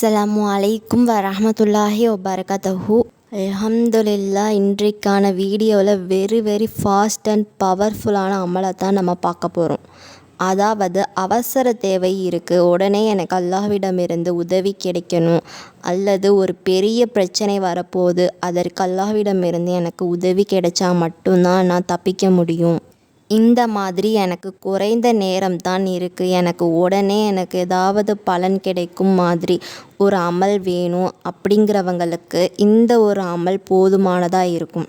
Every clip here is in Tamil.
அஸ்ஸலாமு அலைக்கும் வரமத்துல்லாஹி வபரகாத்தஹு அல்ஹம்துலில்லா இன்றைக்கான வீடியோவில் வெரி வெரி ஃபாஸ்ட் அண்ட் பவர்ஃபுல்லான அமலை தான் நம்ம பார்க்க போகிறோம் அதாவது அவசர தேவை இருக்குது உடனே எனக்கு அல்லாஹ்விடமிருந்து உதவி கிடைக்கணும். அல்லது ஒரு பெரிய பிரச்சனை வரப்போகுது அதற்கு அல்லாஹ்விடமிருந்து எனக்கு உதவி கிடைச்சா மட்டும்தான் நான் தப்பிக்க முடியும். இந்த மாதிரி எனக்கு குறைந்த நேரம் தான் இருக்குது எனக்கு உடனே எனக்கு ஏதாவது பலன் கிடைக்கும் மாதிரி ஒரு அமல் வேணும் அப்படிங்கிறவங்களுக்கு இந்த ஒரு அமல் போதுமானதாக இருக்கும்.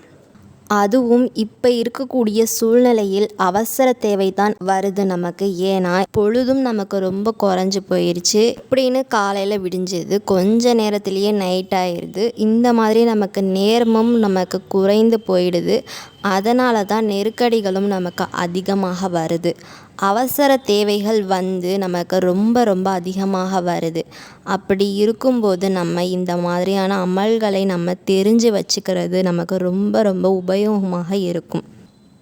அதுவும் இப்போ இருக்கக்கூடிய சூழ்நிலையில் அவசர தேவை தான் வருது நமக்கு. ஏன்னா பொழுதும் நமக்கு ரொம்ப குறைஞ்சி போயிடுச்சு இப்படின்னு காலையில் விடிஞ்சது கொஞ்ச நேரத்துலேயே நைட் ஆயிடுது இந்த மாதிரி நமக்கு நேரமும் நமக்கு குறைந்து போயிடுது. அதனால தான் நெருக்கடிகளும் நமக்கு அதிகமாக வருது. அவசர தேவைகள் வந்து நமக்கு ரொம்ப ரொம்ப அதிகமாக வருது. அப்படி இருக்கும்போது நம்ம இந்த மாதிரியான அமல்களை நம்ம தெரிஞ்சு வச்சுக்கிறது நமக்கு ரொம்ப ரொம்ப உபயோகமாக இருக்கும்.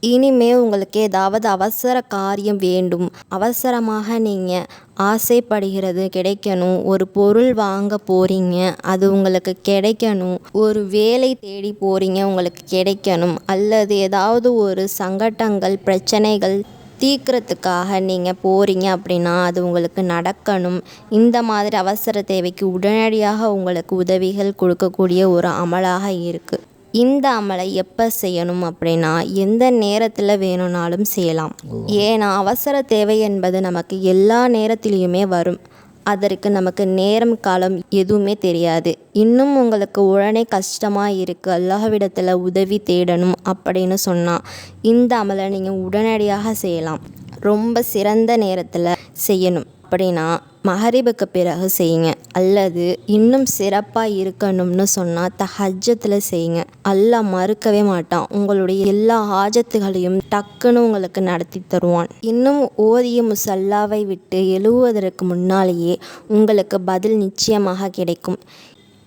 இனிமே உங்களுக்கு ஏதாவது அவசர காரியம் வேண்டும். அவசரமாக நீங்கள் ஆசைப்படுகிறது கிடைக்கணும். ஒரு பொருள் வாங்க போகிறீங்க அது உங்களுக்கு கிடைக்கணும். ஒரு வேலை தேடி போகிறீங்க உங்களுக்கு கிடைக்கணும். அல்லது ஏதாவது ஒரு சங்கடங்கள் பிரச்சனைகள் தீக்கிறதுக்காக நீங்கள் போகிறீங்க அப்படின்னா அது உங்களுக்கு நடக்கணும். இந்த மாதிரி அவசர தேவைக்கு உடனடியாக உங்களுக்கு உதவிகள் கொடுக்கக்கூடிய ஒரு அமலாக இருக்குது இந்த அமலை எப்போ செய்யணும் அப்படின்னா எந்த நேரத்தில் வேணும்னாலும் செய்யலாம். ஏன்னா அவசர தேவை என்பது நமக்கு எல்லா நேரத்திலையுமே வரும். அதற்கு நமக்கு நேரம் காலம் எதுவுமே தெரியாது. இன்னும் உங்களுக்கு உடனே கஷ்டமாக இருக்குது அல்லாஹ்விடத்தில் உதவி தேடணும் அப்படின்னு சொன்னால் இந்த அமலை நீங்கள் உடனடியாக செய்யலாம். ரொம்ப சிறந்த நேரத்தில் செய்யணும். அப்படின்னா மஹரிபுக்கு பிறகு செய்யுங்க. அல்லது இன்னும் சிறப்பாக இருக்கணும்னு சொன்னால் தஹஜத்தில் செய்யுங்க. அல்லாஹ் மறுக்கவே மாட்டான். உங்களுடைய எல்லா ஆஜத்துகளையும் டக்குன்னு உங்களுக்கு நடத்தி தருவான். இன்னும் ஓதிய முசல்லாவை விட்டு எழுவதற்கு முன்னாலேயே உங்களுக்கு பதில் நிச்சயமாக கிடைக்கும்.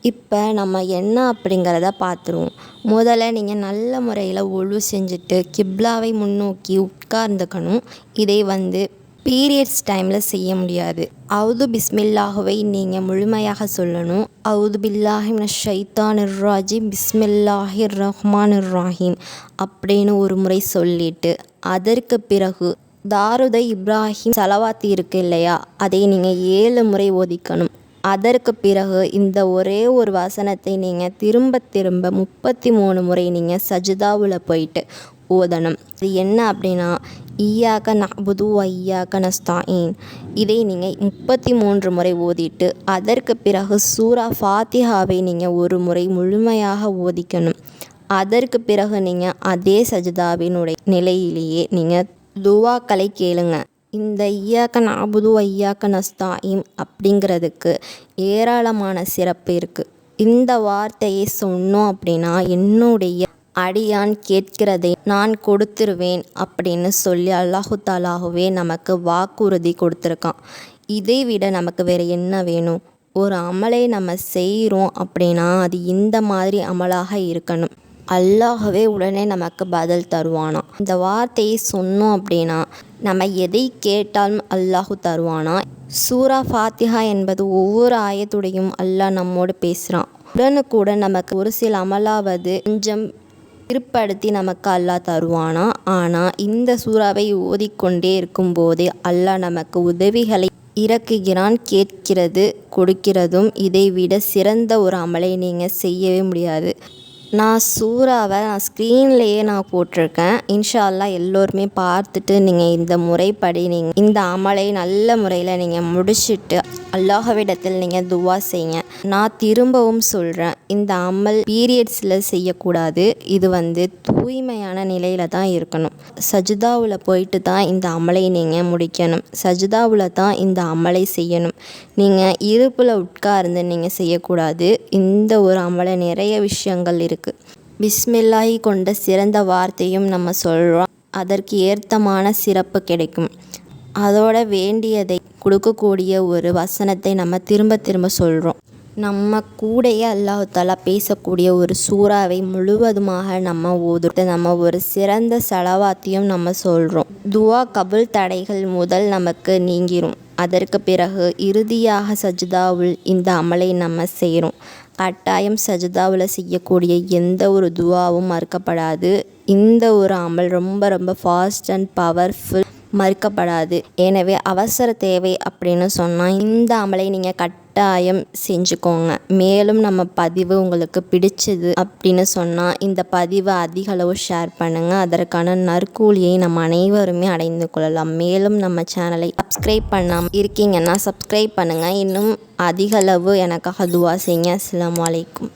இப்போ நம்ம என்ன அப்படிங்கிறத பார்த்துருவோம் முதல்ல நீங்கள் நல்ல முறையில் ஒழு செஞ்சுட்டு கிப்லாவை முன்னோக்கி உட்கார்ந்துக்கணும். இதை வந்து பீரியட்ஸ் டைமில் செய்ய முடியாது. அவுது பிஸ்மில்லாகவே நீங்கள் முழுமையாக சொல்லணும். அவுது பில்லாஹிம் ஷைத்தான் இர்ராஜிம் பிஸ்மில்லாஹிர் ரஹ்மான் இர்ராஹிம் அப்படின்னு ஒரு முறை சொல்லிட்டு அதற்கு பிறகு தாருதை இப்ராஹிம் சலவாத்தி இருக்கு இல்லையா? அதை நீங்கள் ஏழு முறை ஓதிக்கணும். அதற்கு பிறகு இந்த ஒரே ஒரு வசனத்தை நீங்கள் திரும்ப திரும்ப முப்பத்தி மூணு முறை நீங்கள் சஜிதாவில் போயிட்டு ஓதணும். இது என்ன அப்படின்னா ஈயாக்க நபுது ஐயாக்க நஸ்தாயின் இதை நீங்கள் முப்பத்தி மூன்று முறை ஓதிட்டு அதற்கு பிறகு சூரா ஃபாத்திஹாவை நீங்கள் ஒரு முறை முழுமையாக ஓதிக்கணும். அதற்கு பிறகு நீங்கள் அதே சஜிதாவினுடைய நிலையிலேயே நீங்கள் துவாக்களை கேளுங்க. இந்த ஐயாக்க நாபுது ஐயாக்க நஸ்தாயிம் அப்படிங்கிறதுக்கு ஏராளமான சிறப்பு இருக்குது இந்த வார்த்தையை சொன்னோம் அப்படின்னா என்னுடைய அடியான் கேட்கிறதை நான் கொடுத்துருவேன் அப்படின்னு சொல்லி அல்லாஹு தாலாகவே நமக்கு வாக்குறுதி கொடுத்துருக்கான். இதை விட நமக்கு வேறு என்ன வேணும்? ஒரு அமலை நம்ம செய்கிறோம் அப்படின்னா அது இந்த மாதிரி அமலாக இருக்கணும். அல்லாஹவே உடனே நமக்கு பதில் தருவானா? இந்த வார்த்தையை சொன்னோம் அப்படின்னா நம்ம எதை கேட்டாலும் அல்லாஹு தருவானா? சூரா ஃபாத்திஹா என்பது ஒவ்வொரு ஆயத்துடையும் அல்லாஹ் நம்மோடு பேசுகிறான் உடனுக்குடன் நமக்கு ஒரு சில அமலாவது கொஞ்சம் திருப்படுத்தி நமக்கு அல்லாஹ் தருவானா? ஆனால் இந்த சூறாவை ஓதிக்கொண்டே இருக்கும்போதே அல்லாஹ் நமக்கு உதவிகளை இறக்குகிறான் கேட்கிறது கொடுக்கிறதும் இதை விட சிறந்த ஒரு அமலை நீங்கள் செய்யவே முடியாது. நான் சூறாவை நான் ஸ்க்ரீன்லேயே நான் போட்டிருக்கேன். இன்ஷால்லா எல்லோருமே பார்த்துட்டு நீங்கள் இந்த முறைப்படி நீங்கள் இந்த அமலை நல்ல முறையில் நீங்கள் முடிச்சுட்டு அல்லாஹவிடத்தில் நீங்கள் துவா செய்யுங்க. நான் திரும்பவும் சொல்கிறேன் இந்த அமல் பீரியட்ஸில் செய்யக்கூடாது. இது வந்து தூய்மையான நிலையில் தான் இருக்கணும். சஜிதாவில் போயிட்டு தான் இந்த அமலை நீங்கள் முடிக்கணும். சஜிதாவில் தான் இந்த அமலை செய்யணும். நீங்கள் இருப்பில் உட்கார்ந்து நீங்கள் செய்யக்கூடாது. இந்த ஒரு அமலை நிறைய விஷயங்கள் இருக்குது பிஸ்மில்லாஹி கொண்ட சிறந்த வார்த்தையும் நம்ம சொல்கிறோம் அதற்கு ஏற்றமான சிறப்பு கிடைக்கும். அதோட வேண்டியதை கொடுக்கக்கூடிய ஒரு வசனத்தை நம்ம திரும்ப திரும்ப சொல்கிறோம் நம்ம கூடயே அல்லாஹாலா பேசக்கூடிய ஒரு சூறாவை முழுவதுமாக நம்ம ஓதுட்டு நம்ம ஒரு சிறந்த செலவாத்தையும் நம்ம சொல்கிறோம் துவா கபுல் தடைகள் முதல் நமக்கு நீங்கிரும். அதற்கு பிறகு இறுதியாக சஜிதாவுல் இந்த அமலை நம்ம செய்கிறோம் கட்டாயம் சஜிதாவில் செய்யக்கூடிய எந்த ஒரு துவாவும் மறுக்கப்படாது. இந்த ஒரு அமல் ரொம்ப ரொம்ப ஃபாஸ்ட் அண்ட் பவர்ஃபுல் மறுக்கப்படாது. எனவே அவசர தேவை அப்படின்னு சொன்னால் இந்த அமலை நீங்கள் கட்டாயம் செஞ்சுக்கோங்க. மேலும் நம்ம பதிவு உங்களுக்கு பிடிச்சது அப்படின்னு சொன்னால் இந்த பதிவை அதிக அளவு ஷேர் பண்ணுங்கள் அதற்கான நற்கூலியை நம்ம அனைவருமே அடைந்து கொள்ளலாம். மேலும் நம்ம சேனலை சப்ஸ்கிரைப் பண்ணாமல் இருக்கீங்கன்னா சப்ஸ்கிரைப் பண்ணுங்கள் இன்னும் அதிகளவு எனக்காக துவா செய்யுங்க. அஸ்லாம் வலைக்கும்